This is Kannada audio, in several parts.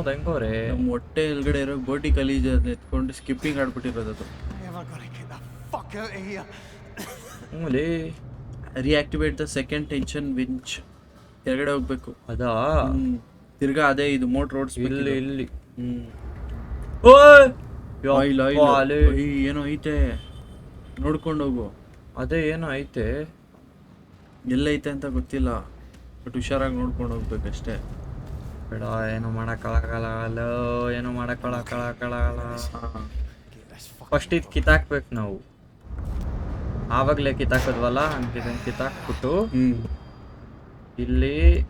ನೋಡ್ದ ಹೆಂಗೋರೆ ನಮ್ಮ ಹೊಟ್ಟೆ ಎಲ್ಗಡೆ ಇರೋ ಗೋಟಿ ಕಲೀಜ್ ಎತ್ಕೊಂಡು ಸ್ಕಿಪ್ಪಿಂಗ್ ಆಡ್ಬಿಟ್ಟಿರೋದು ಅದು. ಹ್ಞೂಲೇ reactivate the second tension winch ಕೆಳಗಡೆ ಹೋಗ್ಬೇಕು. ಅದಾ? ತಿರ್ಗಾ ಅದೇ ಇದು ಮೋಟ್ ರೋಡ್ಸ್ ಇಲ್ಲಿ ಇಲ್ಲಿ. ಏನೋ ಐತೆ. ನೋಡ್ಕೊಂಡು ಹೋಗು. ಅದೇ ಏನೋ ಐತೆ. ಎಲ್ಲೈತೆ ಅಂತ ಗೊತ್ತಿಲ್ಲ. ಬಟ್ ಹುಷಾರಾಗಿ ನೋಡ್ಕೊಂಡು ಹೋಗ್ಬೇಕಷ್ಟೇ. ಬೇಡ ಏನು ಮಾಡಕ್ಕಾಗಲ್ಲ ಏನು ಮಾಡಕ್ಕಾಗಲ್ಲ. ಫಸ್ಟ್ ಇದು ಕಿತ್ತಾಕ್ಬೇಕು ನಾವು. ಆವಾಗಲೇ ಕಿತ್ತಾಕದ್ವಲ್ಲ ಹಂಗೆ ಕಿತ್ತಾಕ್ಬಿಟ್ಟು ಇಲ್ಲಿ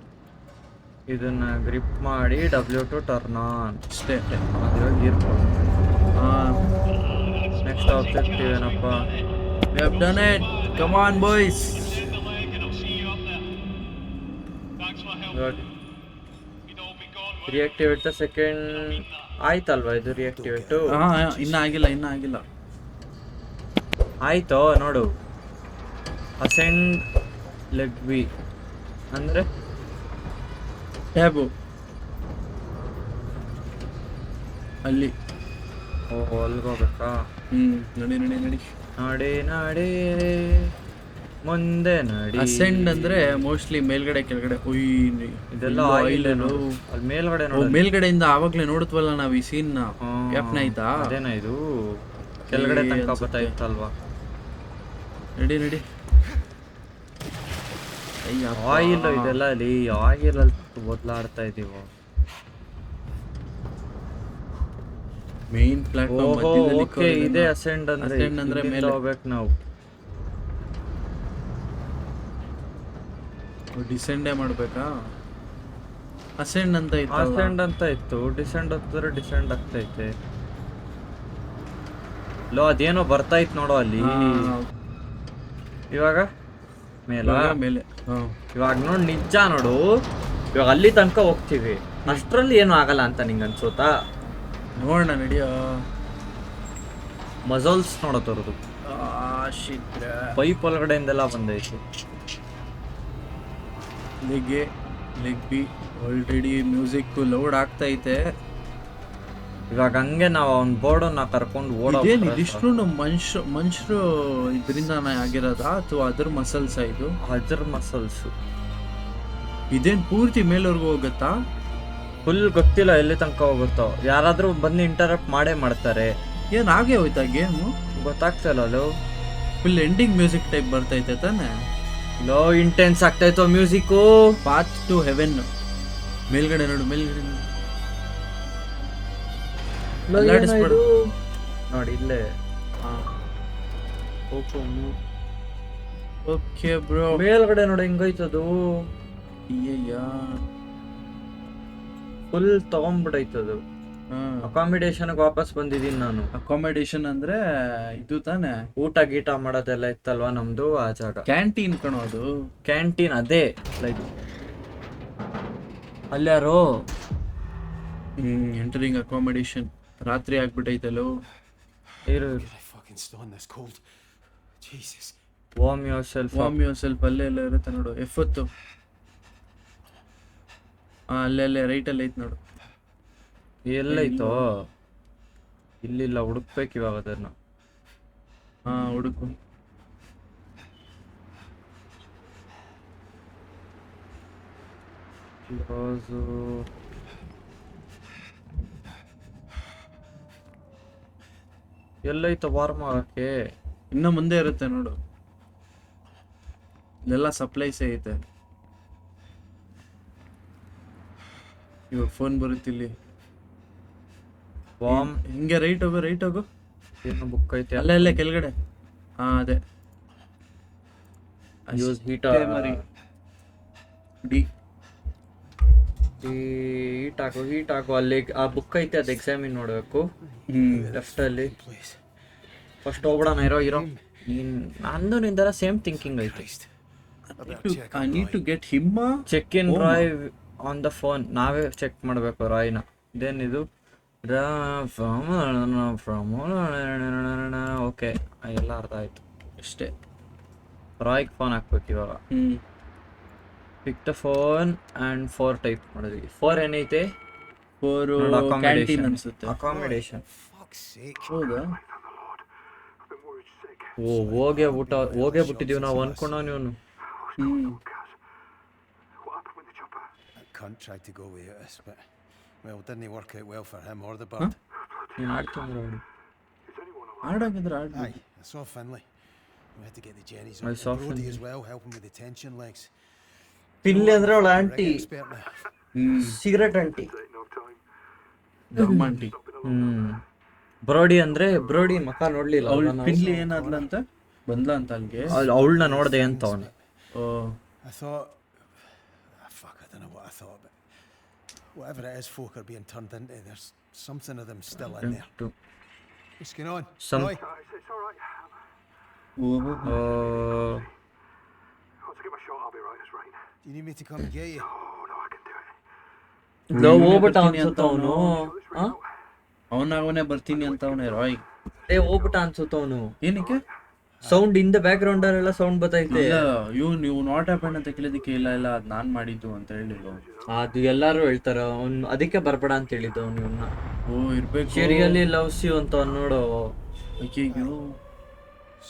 ಇದನ್ನ ಗ್ರಿಪ್ ಮಾಡಿ ಡಬ್ಲ್ಯೂ ಟು ಟರ್ನ್ ಆನ್ ಅಷ್ಟೇ. ಇವಾಗ ಇರ್ಬೋದು ಹಾ. ನೆಕ್ಸ್ಟ್ ಆಬ್ಜೆಕ್ಟಿವ್ ಏನಪ್ಪ? Come on have done it. On boys boys. Reactivate second ಆಯ್ತಲ್ವಾ ಇದು ರಿಯಾಕ್ಟಿವೇಟ್ ಹಾ ಇನ್ನ ಆಗಿಲ್ಲ ಇನ್ನ ಆಗಿಲ್ಲ. ಆಯ್ತು ನೋಡು. ಅಸೆಂಡ್ ಲೆಗ್ ಬಿ ಅಂದ್ರೆ? ಟ್ಯಾಬು ಅಲ್ಲಿ. ಓಹೋ ಅಲ್ಗೋಬೇಕಾ ಹ್ಮ್ ನಡಿ ನಡಿ ನಡಿ. ನಾಡೇ ನಡಿ. ಮುಂದೆ ನಡಿ. ಅಸೆಂಡ್ ಅಂದ್ರೆ ಮೋಸ್ಟ್ಲಿ ಮೇಲ್ಗಡೆ ಕೆಳಗಡೆ. ಉಯ್ ಇದೆಲ್ಲ ಆಯಿಲ್ ಅಲ್ಲಿ ಮೇಲ್ಗಡೆ ನೋಡಿ ಮೇಲ್ಗಡೆಯಿಂದ ಆವಾಗ್ಲೇ ನೋಡುತ್ತವಲ್ಲ ನಾವ್ ಈ ಸೀನ್ ಯಾಪ್ನ ಆಯ್ತಾ? ಅದೇನ ಇದು? ಕೆಳಗಡೆ ತನಕ. ಬರ್ತಾ ಇತ್ತಲ್ವಾ ನಡಿ ನಡಿ. ಆಯಿಲ್ ಇದೆಲ್ಲ ಅಲ್ಲಿ ಆಯಿಲ್ ಅಲ್ಲಿ ಬದಲಾಡ್ತಾ ಇದೀವಿ? ಮೇನ್ ಪ್ಲಾಟ್ಫಾರ್ಮ್ ಓಹೋ ಇದೆ ಅಸೆಂಡ್ ಅಂದ್ರೆ ಅಸೆಂಡ್ ಅಂದ್ರೆ ಮೇಲೆ. ಹೋಗ್ಬೇಕು ನಾವು. ಡಿಸೆಂಡೇ ಮಾಡ್ಬೇಕಾ? ಅಸೆಂಡ್ ಅಂತ ಇತ್ತು ಅಸೆಂಡ್ ಅಂತ ಇತ್ತು. ಡಿಸೆಂಡ್ ಹತ್ತಿದ್ರೆ ಡಿಸೆಂಡ್ ಆಗ್ತೈತೆ. ಲೋ ಅದೇನೋ ಬರ್ತಾ ಇತ್ತು ನೋಡೋ ಅಲ್ಲಿ. ಇವಾಗ? ಮೇಲ? ಮೇಲೆ. ಇವಾಗ ನೋಡ್ ನಿಜ ನೋಡು. ಇವಾಗ ಅಲ್ಲಿ ತನಕ ಹೋಗ್ತೀವಿ. ಅಷ್ಟ್ರಲ್ಲಿ ಏನು ಆಗಲ್ಲ ಅಂತ ನಿಂಗೆ ಅನ್ಸುತ್ತಾ? ನೋಡೋಣ ನಡಿಯೋ ಮಜಲ್ಸ್ ನೋಡೋ ತರೋದು ಶಿತ್ರ ಪೈಪ್ ಒಳಗಡೆಯಿಂದೆಲ್ಲ ಬಂದೈತಿ. Leg A leg B already music load ಆಗ್ತಾ ಐತೆ ಇವಾಗ ಹಂಗೆ ನಾವು ಅವ್ನ ಬೋರ್ಡನ್ನ ಕರ್ಕೊಂಡು ಓಡೋ ಇದೇನು ನಮ್ಮ ಮನುಷ್ಯ ಮನುಷ್ಯರು ಇದರಿಂದ ಆಗಿರೋದಾ? ಅಥವಾ ಅದ್ರ ಮಸಲ್ಸ್ ಇದು? ಅದ್ರ ಮಸಲ್ಸ್ ಇದೇನ್ ಪೂರ್ತಿ ಮೇಲ್ವರೆಗೂ ಹೋಗುತ್ತಾ? ಫುಲ್ ಗೊತ್ತಿಲ್ಲ ಎಲ್ಲಿ ತನಕ ಹೋಗುತ್ತೋ. ಯಾರಾದ್ರೂ ಬಂದು ಇಂಟರಪ್ಟ್ ಮಾಡೇ ಮಾಡ್ತಾರೆ. ಏನ್ ಹಾಗೆ ಹೋಯ್ತಾ ಗೇಮು? ಗೊತ್ತಾಗ್ತಿಲ್ಲ ಅಲ್ಲೋ ಫುಲ್ ಎಂಡಿಂಗ್ ಮ್ಯೂಸಿಕ್ ಟೈಪ್ ಬರ್ತೈತೆ ತಾನೆ? ಲೋ ಇಂಟೆನ್ಸ್ ಇತ್ತು ಮ್ಯೂಸಿಕ್ಕು ಪಾತ್ ಟು ಹೆವೆನ್ ಮೇಲ್ಗಡೆ ನೋಡು ಮೇಲ್ಗಡೆ ನೋಡು. ಅಲ್ಲಾಡಿಸ್ಬೇಡ. ನೋಡಿ ಇಲ್ಲೇ. ಓಕೆ ಬ್ರೋ ಮೇಲ್ಗಡೆ ನೋಡಿ ಹೆಂಗೈತದು ಅಯ್ಯಯ್ಯ. ಫುಲ್ ತಗೊಂಡ್ಬಿಡೈತದು ಅಕಾಮಿಡೇಷನ್ ವಾಪಸ್ ಬಂದಿದ್ದೀನಿ ನಾನು. ಅಕಾಮಿಡೇಷನ್ ಅಂದ್ರೆ ಇದು ತಾನೆ? ಊಟ ಗೀಟ ಮಾಡೋದೆಲ್ಲ ಇತ್ತಲ್ವಾ ನಮ್ದು ಆ ಜಾಗ. ಕ್ಯಾಂಟೀನ್ ಕಣೋದು ಕ್ಯಾಂಟೀನ್ ಅದೇ. ಲೈಕ್ ಅಲ್ಯಾರು ಹ್ಮ್ ಎಂಟರಿಂಗ್ ಅಕಾಮಿಡೇಷನ್ ರಾತ್ರಿ ಆಗ್ಬಿಟ್ಟೈತಲ್ಲೋ ಇರು. Warm yourself warm yourself ಅಲ್ಲೇ ಎಲ್ಲ ಇರುತ್ತೆ ನೋಡು. ಎಫತ್ತು. ಹಾ ಅಲ್ಲೇ ಅಲ್ಲೇ ರೈಟ್ ಅಲ್ಲಿ ಐತ್ ನೋಡು. ಎಲ್ಲೈತೋ ಇಲ್ಲಿಲ್ಲ ಹುಡುಕ್ಬೇಕು ಇವಾಗ ಅದನ್ನ. ಹಾ ಹುಡುಕು. ಎಲ್ಲೈತೋ ವಾರ್ಮ್ ಆಗಕ್ಕೆ? ಇನ್ನ ಮುಂದೆ ಇರುತ್ತೆ ನೋಡು. ಇಲ್ಲೆಲ್ಲ ಸಪ್ಲೈಸ್ ಐತೆ. ಇವಾಗ ಫೋನ್ ಬರುತ್ತೆ ಇಲ್ಲಿ ವಾಮ್ ಹಿಂಗೆ ರೈಟ್ ಹೋಗು ರೈಟ್ ಹೋಗು. ಏನೋ ಬುಕ್ ಐತೆ. ಅಲ್ಲೇ ಅಲ್ಲೇ ಕೆಳಗಡೆ. ಹಾ ಅದೇ. ಯೂಸ್ ಹೀಟ್ ಮರಿ. ಡಿ ಹೀಟ್ ಹಾಕು ಹೀಟ್ ಹಾಕು. ಅಲ್ಲಿ ಆ ಬುಕ್ ಐತೆ ಅದು ಎಕ್ಸಾಮಿನ್ ನೋಡಬೇಕು. ಹ್ಮ್. ಲೆಫ್ಟ್ ಅಲ್ಲಿ. ಫಸ್ಟ್ ಹೋಗ್ಬಿಡೋಣ ಇರೋ ಇರೋ. ನೀನ್ ನಂದು ನಿಂದರ ಸೇಮ್ ಥಿಂಕಿಂಗ್ ಐತೆ I need to get ಹಿಮ್ಮ check in Roy on the phone ನಾವೇ ಚೆಕ್ ಮಾಡಬೇಕು ರಾಯ್ನ ಇದೇನಿದು ಓಕೆ ಎಲ್ಲ ಅರ್ಥ ಆಯ್ತು. ಅಷ್ಟೇ ರಾಯ್ಗೆ ಫೋನ್ ಹಾಕ್ಬೇಕು ಇವಾಗ. ಹ್ಮ್. Pick the phone and four type ಮಾಡಿದ್ವಿ. ಫೋರ್ ಏನೈತೆ? Four canteen accommodation. ಅನ್ಸುತ್ತೆ. ಅಕಾಮಿಡೇಷನ್. ಹೌದಾ? ಓ ಹೋಗೇ ಊಟ ಹೋಗೇ ಬಿಟ್ಟಿದೀವಿ ನಾವು ಅನ್ಕೊಂಡ ನೀವು tried to go with us, but well, didn't work out well for him or the bird. ನೀನು ಆಡ್ಕೊಂಡ್ರೆ ಆಡು ಆಡಾಗಿದ್ರೆ ಆಡ್ Aye, I saw Finlay. We had to get the Jennies I on saw Brody as well, helping with the tension legs. ಪಿಲ್ಲಿ ಅಂದ್ರೆ ಅವಳ Rig aunty expert now. Cigarette aunty ಗಮ್ಮಂಟಿ ಹ್ಮ್ ಬ್ರೋಡಿ ಅಂದ್ರೆ ಬ್ರೋಡಿ ಮಕ ನೋಡ್ಲಿಲ್ಲ ಅವಳು ಪಿನ್ಲಿ ಏನಾದ್ಲಂತ ಬಂದ್ಲ ಅಂತ ಅಲ್ಲಿಗೆ ಅವಳನ್ನ ನೋಡ್ದೆ ಅಂತ ಅವನು ಓ I thought, Whatever it is folk are being turned into, there's something of them still in there. What's going on? Some... Roy? Uh, uh... Do you need me to come and get you? No, वो बताओ No, आता हूँ नो हाँ और ना उन्हें बर्ती नहीं आता हूँ ने रॉय ए वो बतान सोता हूँ नो ये नहीं क्या ಸೌಂಡ್ ಇಂದ ಬ್ಯಾಕ್ ಗ್ರೌಂಡ್ ಅಲ್ಲೆಲ್ಲ ಸೌಂಡ್ ಬರ್ತೈತೆ ಇಲ್ಲ ಇವ್ ನೀವು ನಾಟ್ ಹ್ಯಾಪನ್ ಅಂತ ಕೇಳಿದಕ್ಕೆ ಇಲ್ಲ ಇಲ್ಲ ಅದ್ ನಾನ್ ಮಾಡಿದ್ದು ಅಂತ ಹೇಳಿದ್ರು ಅದು ಎಲ್ಲಾರು ಹೇಳ್ತಾರ ಅವ್ನ್ ಅದಕ್ಕೆ ಬರ್ಬೇಡ ಅಂತ ಹೇಳಿದ್ದು ಅವ್ನು ಇವನ್ನ ಓ ಇರ್ಬೇಕು. ಶಿರಿಯಲ್ಲಿ ಲವ್ ಸಿ ಅಂತ ಅವ್ನ್ ನೋಡು.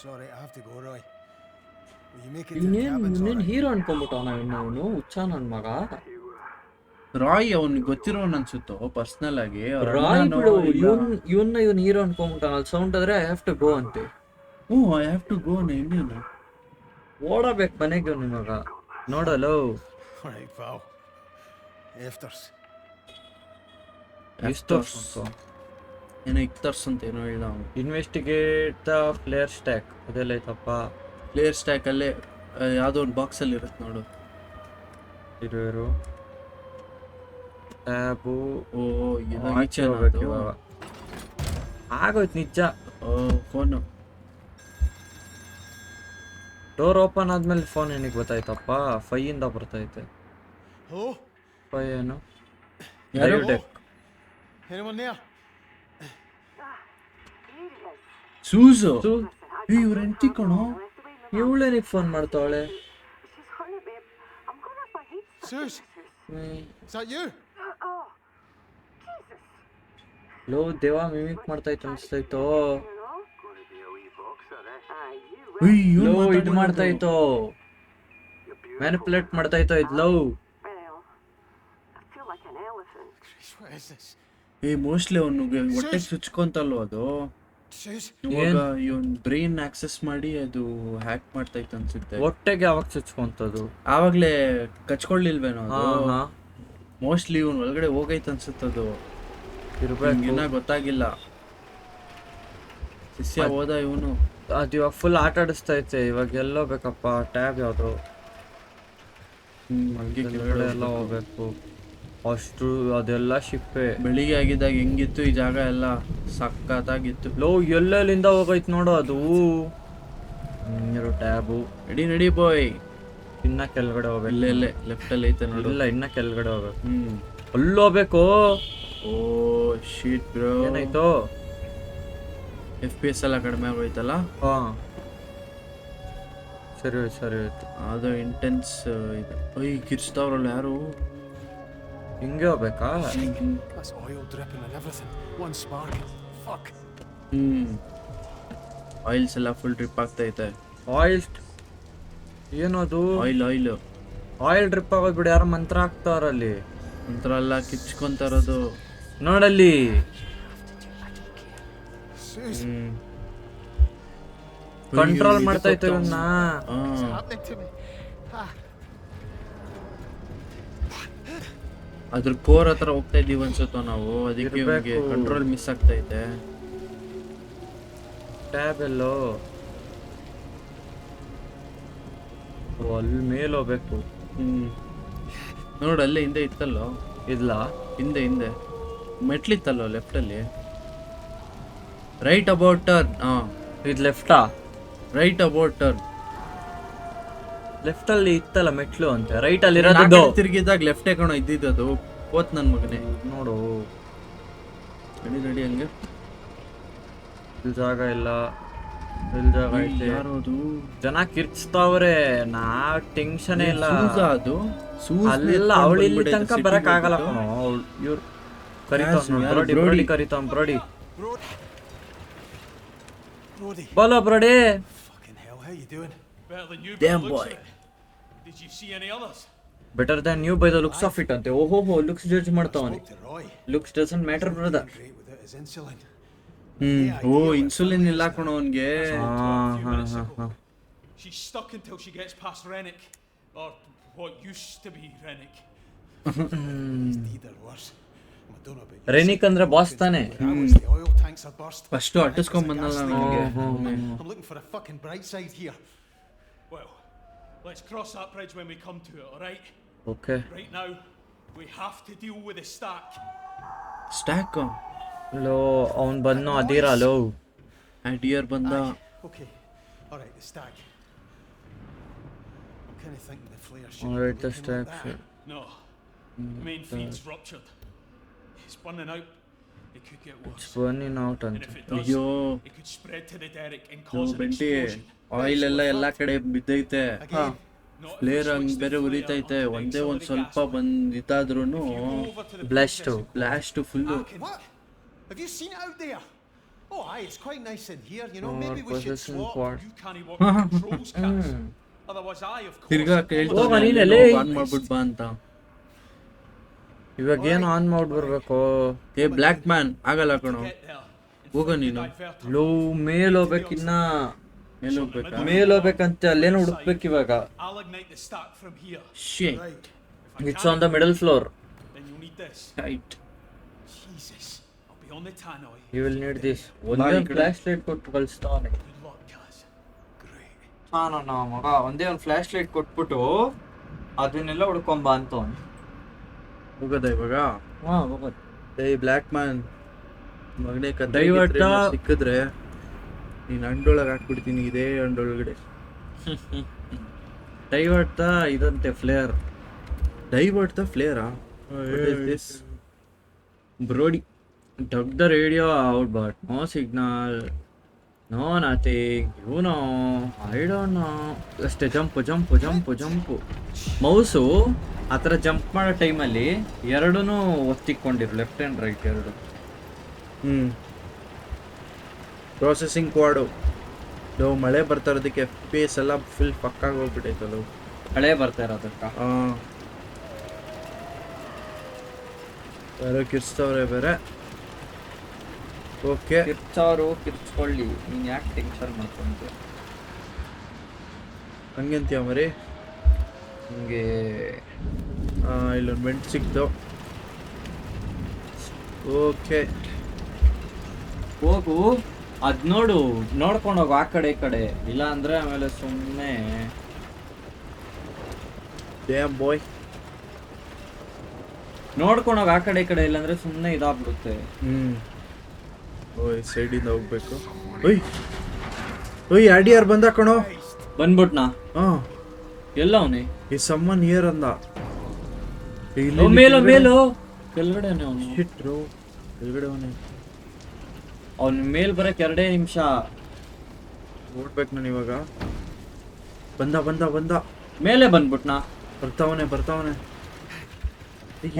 Sorry you make it to the ಇನ್ನೇನ್? ಹೀರೋ ಅನ್ಕೊಂಡ್ಬಿಟ್ಟ ಅವನ ಇನ್ನ ಅವನು? ಹುಚ್ಚ ನನ್ ಮಗ. ರಾಯ್ ಅವ್ನಿಗೆ ಗೊತ್ತಿರೋನ್ ಅನ್ಸುತ್ತೋ? ಪರ್ಸನಲ್ ಆಗಿ. ರಾಯ್. ಇವನ್ ಇವನ್ನ ಇವನ್ ಹೀರೋ ಅನ್ಕೊಂಡ್ಬಿಟ್ಟ ಅಲ್ಲಿ ಸೌಂಡ್ ಆದ್ರೆ ಐ ಹ್ಯಾವ್ ಟು ಗೋ ಅಂತೆ. ಹ್ಞೂ ಐ ಹ್ಯಾವ್ ಟು ಗೋ ಇನ್ನೇನು ಓಡಬೇಕು ಮನೆಗೆ ನಿಮಗ. ಮಗ ನೋಡಲು ಏನೋ ಇಕ್ತರ್ಸ್ ಅಂತ ಏನೋ ಹೇಳ ಅವ್ನು. ಇನ್ವೆಸ್ಟಿಗೇಟ್ ದ ಪ್ಲೇಯರ್ ಸ್ಟ್ಯಾಕ್ ಅದೆಲ್ಲ ಐತಪ್ಪ ಪ್ಲೇಯರ್ ಸ್ಟ್ಯಾಕ್ ಅಲ್ಲೇ ಯಾವುದೋ ಒಂದು ಬಾಕ್ಸ್ ಅಲ್ಲಿ ಇರುತ್ತೆ ನೋಡು. ಇರುವರು ಇರು ಟ್ಯಾಬು ಓ ಇದು ಆಚೆ ಆಗೋಯ್ತು ನಿಜ. ಓ ಫೋನು ಡೋರ್ ಓಪನ್ ಆದ್ಮೇಲೆ ಫೋನ್ ಏನಕ್ಕೆ ಗೊತ್ತಾಯ್ತಪ್ಪ? ಫೈ ಇಂದ ಬರ್ತೈತೆ. ಓ ಫೈ ಏನು? ಯಾರು? ಡೆಕ್? ಸೂಸು ಇವ್ರ ಎಂತಿ ಕಣೋ. ಇವಳೇನಿಗೆ ಫೋನ್ ಮಾಡ್ತಾವಳೆ? ಲೋ ದೇವ ಮಿಮಿಕ್ ಮಾಡ್ತಾಯ್ತು ಅನ್ಸ್ತೈತೋ ಅಯ್ಯೋ ಲೋ ಇದು ಇತ್ತು. ಮ್ಯಾನಿಪುಲೇಟ್ ಮಾಡ್ತಾಯ್ತೋ ಇದು ಲವ್? ಏ ಮೋಸ್ಟ್ಲಿ ಅವನು ಹೊಟ್ಟೆ ಚುಚ್ಕೊಂತಲ್ವ ಅದು? ಇವಾಗ ಇವನ್ ಬ್ರೈನ್ ಆಕ್ಸೆಸ್ ಮಾಡಿ ಅದು ಹ್ಯಾಕ್ ಮಾಡ್ತಾ ಇತ್ತು ಅನ್ಸುತ್ತೆ. ಹೊಟ್ಟೆಗೆ ಯಾವಾಗ ಚುಚ್ಕೊಂತದು ಆವಾಗ್ಲೇ ಕಚ್ಕೊಳ್ಳಿಲ್ವೇನೋ ಮೋಸ್ಟ್ಲಿ ಇವನ್ ಒಳಗಡೆ ಹೋಗೈತೆ ಅನ್ಸುತ್ತದು. ಇರ್ಬೇಕು. ಇನ್ನ ಗೊತ್ತಾಗಿಲ್ಲ. ಶಿಷ್ಯ ಹೋದ ಇವನು. ಅದು ಇವಾಗ ಫುಲ್ ಆಟ ಆಡಿಸ್ತಾ ಐತೆ ಇವಾಗ ಎಲ್ಲೋ ಬೇಕಪ್ಪ ಟ್ಯಾಬ್ ಯಾವುದು. ಹಂಗೆ ಕೆಳಗಡೆ ಎಲ್ಲ ಹೋಗ್ಬೇಕು. ಅಷ್ಟು ಅದೆಲ್ಲ ಶಿಪ್ಪೆ ಬೆಳಿಗ್ಗೆ ಆಗಿದ್ದಾಗ ಹೆಂಗಿತ್ತು ಈ ಜಾಗ ಎಲ್ಲ? ಸಖತ್ತಾಗಿತ್ತು. ಲೋ ಎಲ್ಲೆಲ್ಲಿಂದ ಹೋಗೈತ್ ನೋಡು ಅದು. ನೀರು ಟ್ಯಾಬು ನಡಿ ನಡಿ ಬಾಯ್ ಇನ್ನ ಕೆಳಗಡೆ ಹೋಗ್ಬೇಕು. ಇಲ್ಲೇ ಇಲ್ಲೇ ಲೆಫ್ಟ್ ಅಲ್ಲಿ ಐತೆ ನೋಡು. ಇಲ್ಲ ಇನ್ನ ಕೆಳಗಡೆ ಹೋಗ್ಬೇಕು. ಹ್ಮ್. ಅಲ್ಲಿ ಹೋಗ್ಬೇಕು. ಓ ಶೀಟ್ ಬ್ರೋ ಏನಾಯ್ತು? ಎಫ್ ಪಿ ಎಸ್ ಎಲ್ಲ ಕಡಿಮೆ ಆಗೋಯ್ತಲ್ಲ? ಹಾ. ಸರಿ ಹೋಯ್ತು ಸರಿ ಹೋಯ್ತು ಅದು ಇಂಟೆನ್ಸ್ ಇದೆ. ಅಯ್ಯ ಕಿರ್ಸ್ತಾವ್ರಲ್ಲ ಯಾರು? ಹಿಂಗೆ ಹೋಗ್ಬೇಕಾ ಹ್ಞೂ ಆಯಿಲ್ಸ್ ಎಲ್ಲ ಫುಲ್ ಡ್ರಿಪ್ ಆಗ್ತೈತೆ ಆಯಿಲ್ ಏನದು? ಆಯಿಲ್ ಆಯಿಲ್ ಆಯಿಲ್ ಡ್ರಿಪ್ ಆಗೋದ್ ಬಿಡು ಯಾರು ಮಂತ್ರ ಹಾಕ್ತಾರಲ್ಲಿ ಮಂತ್ರ ಎಲ್ಲ ಕಿಚ್ಕೊಂತ ಇರೋದು. ನೋಡಲ್ಲಿ. ಕಂಟ್ರೋಲ್ ಮಾಡ್ತಾ ಇತ್ತು ಇವನ್ನ ಅದ್ರ ಕೋರ್ ಹತ್ರ ಹೋಗ್ತಾ ಇದೀವಿ ಅನ್ಸುತ್ತೋ ನಾವು? ಅದಕ್ಕೆ ಇವನಿಗೆ ಕಂಟ್ರೋಲ್ ಮಿಸ್ ಆಗ್ತಾ ಟ್ಯಾಬ್ ಎಲ್ಲೋ? ಓ, ಅಲ್ಲಿ ಮೇಲೆ ಹೋಗ್ಬೇಕು. ಹ್ಮ್. ನೋಡು ಅಲ್ಲೇ ಹಿಂದೆ ಇತ್ತಲ್ಲೋ? ಇಲ್ಲ ಹಿಂದೆ ಹಿಂದೆ. ಮೆಟ್ಲಿತ್ತಲ್ಲೋ ಲೆಫ್ಟ್ ಅಲ್ಲಿ? ರೈಟ್ ಅಬೌಟ್ ಟರ್ನ್ ಹಾ ಇದು ಲೆಫ್ಟಾ ರೈಟ್ ಅಬೌಟ್ ಟರ್ನ್ ಲೆಫ್ಟ್ ಅಲ್ಲಿ ಇತ್ತಲ್ಲ ಮೆಟ್ಲು ಅಂತ? ರೈಟ್ ಅಲ್ಲಿ ಇರೋದು ತಿರುಗಿದಾಗ ಲೆಫ್ಟೇ ಕಣೋ ಅದು. ಓತ್ ನನ್ ಮಗನೇ. ನೋಡು. ರೆಡಿ ರೆಡಿ ಹಂಗೆ. ಇಲ್ಲಿ ಜಾಗ ಇಲ್ಲ. ಇಲ್ಲಿ ಜಾಗ ಇಲ್ಲ ಯಾರು ಅದು? ಜನ ಕಿರ್ಚ್ತಾವ್ರೆ. ನಾ ಟೆನ್ಷನ್ ಇಲ್ಲ. ಅದು? ಸೂಸ್ ಅಲ್ಲ ಅವಳು ಇಲ್ಲಿ ತನಕ ಬರಕ್ ಆಗಲ್ಲ ಕಣೋ. ಇವ್ರು ಕರಿತಾವ್? ಬ್ರೋಡಿ? ಕರಿತಾವ್ ಬ್ರೋಡಿ. Brody. Brody. ಬೋಲೋ Brody Fucking hell, how you doing? Better than you, Damn by the looks boy. of it. Did you see any others? Better than new by the looks of it ಅಂತೆ ಓಹೋ ಹೋ looks judge ಮಾಡ್ತಾವನಿ. Looks doesn't matter brother insulin. ಹ್ಮ್ ಓ ಇನ್ಸುಲಿನ್ ಇಲ್ಲ ಕಣೋ ಅವನ್ಗೆ ಹಾ ಹಾ ಹಾ ಹಾ She's stuck until she gets past Rennick. Or what used to be Rennick. Deed or worse. ರೆನಿಕ್ ಅಂದ್ರೆ ಬಾಸ್ ತಾನೆ ಫಸ್ಟ್ ಅಟ್ಟಿಸ್ಕೊಂಡ್ ಬಂದಲ್ಲ ನನಗೆ I'm looking for a fucking bright side here. Well, let's cross that bridge when we come to it, alright? Okay Right now, we have to deal with the stack. Stack low ಅವ್ನ್ ಬಂದ್ನೋ ಅದಿರ ಲೋ ಡಿಯರ್ ಬಂದ Okay. Alright, the stag. I'm kinda thinking the flare should Alright, the stag should. No. The main feed's ruptured. It's burning out. It could get worse. Out And ಅಂತ if it does, ಅಯ್ಯೋ it could spread to the derrick and no cause an ಬೆಂಟಿ explosion. ಆಯಿಲ್ ಎಲ್ಲ ಎಲ್ಲಾ ಕಡೆ ಬಿದ್ದೈತೆ Again. Not if we flare hang switch the ಬೇರೆ ಉರಿತೈತೆ the ಒಂದೇ ಒಂದ್ auxiliary ಸ್ವಲ್ಪ gas ಬಂದ್ ಇದಾದ್ರೂ If you go over to the Blast processing blast full I can- What? Have you seen it out there? Oh, aye, it's quite nice in here. You know, Oh, maybe we should possession swap. quad. You can't walk the controls, Cass. Otherwise, I, of course, ತಿರ್ಗಾ ಹೋಗ ಮಾಡ್ಬಿಟ್ ಬಾ ಅಂತ ಇವಾಗ ಏನು ಆನ್ ಮಾಡ್ಬಿಡ್ಬೇಕು ಏ ಬ್ಲ್ಯಾಕ್ ಮ್ಯಾನ್ ಆಗಲ್ಲ ಕಣೋ. ಹೋಗ ನೀನು. ಲೋ ಮೇಲ್ ಹೋಗ್ಬೇಕಿನ್ನ ಮೇಲೆ ಹೋಗ್ಬೇಕಾ? ಮೇಲ್ ಹೋಗ್ಬೇಕಂತ ಅಲ್ಲೇನು ಹುಡುಕ್ಬೇಕು ಇವಾಗ. It's on the middle floor. Right. You will need this ಒಂದೇ ಫ್ಲ್ಯಾಶ್ ಫ್ಲಾಶ್ ಲೈಟ್ ಕೊಟ್ಟು ಮಗ. ಒಂದೇ ಒಂದು ಫ್ಲ್ಯಾಶ್ ಲೈಟ್ ಕೊಟ್ಬಿಟ್ಟು ಅದನ್ನೆಲ್ಲ ಹುಡ್ಕೊಂಬ ಅಂತ ಅವ್ನು. ಹೋಗೋದ ಇವಾಗ? ಹಾ ಹೋಗೋದು. ಬ್ಲ್ಯಾಕ್ ಮ್ಯಾನ್ ಮಗನೇ ದಯವಿಟ್ಟು- ಸಿಕ್ಕಿದ್ರೆ ನೀನ್ ಅಂಡೊಳಗೆ ಹಾಕ್ಬಿಡ್ತೀನಿ ಇದೇ ಅಂಡೊಳಗಡೆ. ಡೈವರ್ಟ್ ಇದಂತೆ flare divert the ಫ್ಲೇಯರಾ Brody. Dug the radio out but no signal no nothing you know I don't know ಅಷ್ಟೇ jump jump jump jump. Mouse ಆ ಥರ ಜಂಪ್ ಮಾಡೋ ಟೈಮಲ್ಲಿ ಎರಡೂ ಒತ್ತಿಕೊಂಡಿರು ಲೆಫ್ಟ್ ಆ್ಯಂಡ್ ರೈಟ್ ಎರಡು. ಹ್ಞೂ ಪ್ರೊಸೆಸಿಂಗ್ ಕ್ವಾಡು ಲೋ ಮಳೆ ಬರ್ತಾ ಇರೋದಕ್ಕೆ ಎಫ್ ಪಿ ಎಸ್ ಎಲ್ಲ ಫುಲ್ ಪಕ್ಕಾಗಿ ಹೋಗ್ಬಿಟ್ಟೈತಲ್ಲ ಮಳೆ ಬರ್ತಾ ಇರೋದಕ್ಕ. ಹಾಂ ಯಾರೋ ಕಿರ್ಸ್ತವ್ರೆ ಬೇರೆ. ಓಕೆ ಕಿರ್ಚೋರು ಕಿರ್ಚ್ಕೊಳ್ಳಿ. ನೀನು ಯಾಕೆ ಟೆನ್ಷನ್ ಮಾಡ್ಕೊಂತೀಯ ಹಂಗಂತೀಯ ಮರಿ? ನಿಮಗೆ ಇಲ್ಲೊಂದು ಸಿಕ್ತು. ಓಕೆ. ಹೋಗು. ಅದ್ ನೋಡು ನೋಡ್ಕೊಂಡು ಹೋಗು ಆ ಕಡೆ ಈ ಕಡೆ. ಇಲ್ಲ ಅಂದ್ರೆ ಆಮೇಲೆ ಸುಮ್ಮನೆ ಡ್ಯಾಮ್ ಬಾಯ್ ನೋಡ್ಕೊಂಡು ಹೋಗಿ ಆ ಕಡೆ ಈ ಕಡೆ ಇಲ್ಲಾಂದ್ರೆ ಸುಮ್ಮನೆ ಇದಾಗ್ಬಿಡುತ್ತೆ. ಹ್ಮ್. ಓಯ್ ಸೈಡಿಂದ ಹೋಗ್ಬೇಕು. ಓಯ್. ಓಯ್ ಆರ್ ಬಂದ ಕಣೋ. ಬಂದ್ಬಿಟ್ನಾ? ಹಾ. ಎಲ್ಲ ಅವನೇ ಈ ಸಮ್ಮನ್ ಇಯರ್ ಅಂದ. ಮೇಲೋ ಮೇಲೋ. ಕೆಳಗಡೆನೆ ಅವನು. ಶಿಟ್ ಬ್ರೋ ಕೆಳಗಡೆ ಅವನೇ ಅವ್ನ ಮೇಲ್ ಬರಕ್ ಎರಡೇ ನಿಮಿಷ. ಓಡ್ಬೇಕು ನಾನು ಇವಾಗ ಬಂದ ಬಂದ ಬಂದ. ಮೇಲೆ ಬಂದ್ಬಿಟ್ನಾ? ಬರ್ತಾವನೆ ಬರ್ತಾವನೆ.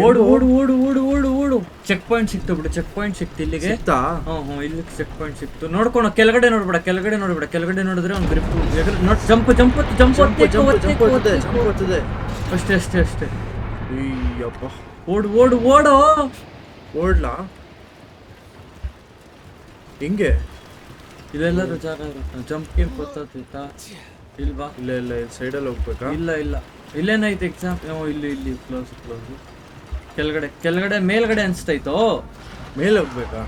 ಓಡು ಓಡು ಓಡು ಓಡು ಓಡು ಓಡು. ಚೆಕ್ ಪಾಯಿಂಟ್ ಸಿಕ್ತು ಬಿಡು ಚೆಕ್ ಪಾಯಿಂಟ್ ಸಿಕ್ತು ಇಲ್ಲಿಗೆ. ಹ್ಞೂ ಹ್ಞೂ ಇಲ್ಲಿ ಚೆಕ್ ಪಾಯಿಂಟ್ ಸಿಕ್ತು. ನೋಡ್ಕೊಣ ಕೆಳಗಡೆ ನೋಡ್ಬೇಡ ಕೆಳಗಡೆ ನೋಡ್ಬೇಡ. ಕೆಳಗಡೆ ನೋಡಿದ್ರೆ ಅವ್ನು ಗ್ರಿಪ್ ನೋಡಿ ಜಂಪ್ ಜಂಪ್ ಜಂಪ್ ಅಷ್ಟೇ ಅಷ್ಟೇ ಅಷ್ಟೇ. ಅಯ್ಯಪ್ಪ. ಓಡು ಓಡು ಓಡು. ಓಡ್ಲಾ? ಹಿಂಗೆ? ಇಲ್ಲೆಲ್ಲರೂ ಜಾಗ ಇರುತ್ತೆ. ಜಂಪ್ ಗೇಮ್ ಗೊತ್ತಾಗ್ತೈತಾ ಇಲ್ವಾ ಇಲ್ಲ ಇಲ್ಲ ಸೈಡಲ್ಲಿ ಹೋಗ್ಬೇಕಾ? ಇಲ್ಲ ಇಲ್ಲ. ಇಲ್ಲೇನೈತೆ ಎಕ್ಸಾಮ್ ಇಲ್ಲಿ ಇಲ್ಲಿ ಕ್ಲೋಸ್ ಕ್ಲೋಸ್ ಕೆಳಗಡೆ ಕೆಳಗಡೆ ಮೇಲ್ಗಡೆ ಅನ್ಸ್ತೈತೋ ಮೇಲೆ ಹೋಗ್ಬೇಕಾ?